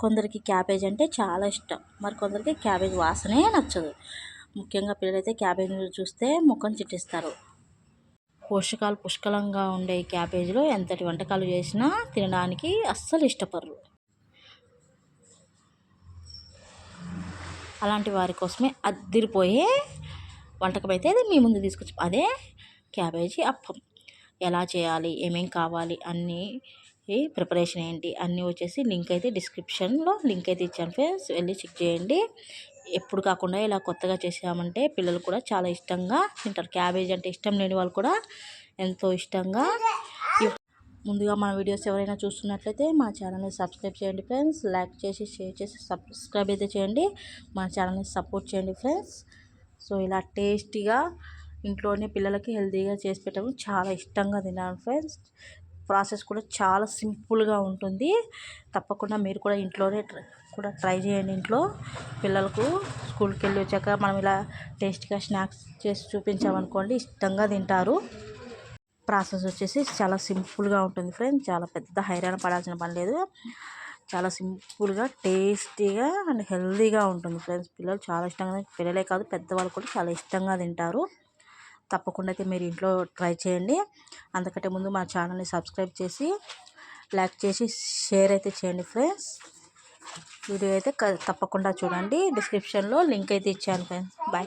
కొందరికి క్యాబేజ్ అంటే చాలా ఇష్టం. మరి కొందరికి క్యాబేజ్ వాసనే నచ్చదు. ముఖ్యంగా పిల్లలైతే క్యాబేజ్ చూస్తే ముఖం చిట్టిస్తారు. పోషకాలు పుష్కలంగా ఉండే క్యాబేజీలో ఎంతటి వంటకాలు చేసినా తినడానికి అస్సలు ఇష్టపడరు. అలాంటి వారి కోసమే అద్దిరిపోయే వంటకం అయితే అది మీ ముందు తీసుకొచ్చి అదే క్యాబేజీ అప్పం. ఎలా చేయాలి ఏమేం కావాలి అన్నీ ఈ ప్రిపరేషన్ ఏంటి? అన్నీ వచ్చేసి లింక్ అయితే డిస్క్రిప్షన్లో లింక్ అయితే ఇచ్చాను ఫ్రెండ్స్. వెళ్ళి చెక్ చేయండి. ఎప్పుడు కాకుండా ఇలా కొత్తగా చేసామంటే పిల్లలు కూడా చాలా ఇష్టంగా తింటారు. క్యాబేజ్ అంటే ఇష్టం లేని వాళ్ళు కూడా ఎంతో ఇష్టంగా ముందుగా మన వీడియోస్ ఎవరైనా చూస్తున్నట్లయితే మా ఛానల్ని సబ్స్క్రైబ్ చేయండి ఫ్రెండ్స్. లైక్ చేసి షేర్ చేసి సబ్స్క్రైబ్ అయితే చేయండి. మా ఛానల్ని సపోర్ట్ చేయండి ఫ్రెండ్స్. సో ఇలా టేస్టీగా ఇంట్లోనే పిల్లలకి హెల్తీగా చేసి పెట్టడం చాలా ఇష్టంగా తిన్నాను ఫ్రెండ్స్. ప్రాసెస్ కూడా చాలా సింపుల్గా ఉంటుంది. తప్పకుండా మీరు కూడా ఇంట్లోనే ట్రై కూడా ట్రై చేయండి ఇంట్లో. పిల్లలకు స్కూల్కి వెళ్ళి వచ్చాక మనం ఇలా టేస్టీగా స్నాక్స్ చేసి చూపించామనుకోండి ఇష్టంగా తింటారు. ప్రాసెస్ వచ్చేసి చాలా సింపుల్గా ఉంటుంది ఫ్రెండ్స్. చాలా పెద్ద హైరాణ పడాల్సిన పని లేదు. చాలా సింపుల్గా టేస్టీగా అండ్ హెల్తీగా ఉంటుంది ఫ్రెండ్స్. పిల్లలు చాలా ఇష్టంగా పిల్లలే కాదు పెద్దవాళ్ళు కూడా చాలా ఇష్టంగా తింటారు. తప్పకుండా అయితే మీరు ఇంట్లో ట్రై చేయండి. అంతకంటే ముందు మా ఛానల్ని సబ్స్క్రైబ్ చేసి లైక్ చేసి షేర్ అయితే చేయండి ఫ్రెండ్స్. వీడియో అయితే క- తప్పకుండా చూడండి. డిస్క్రిప్షన్లో లింక్ అయితే ఇచ్చాను ఫ్రెండ్స్. బాయ్.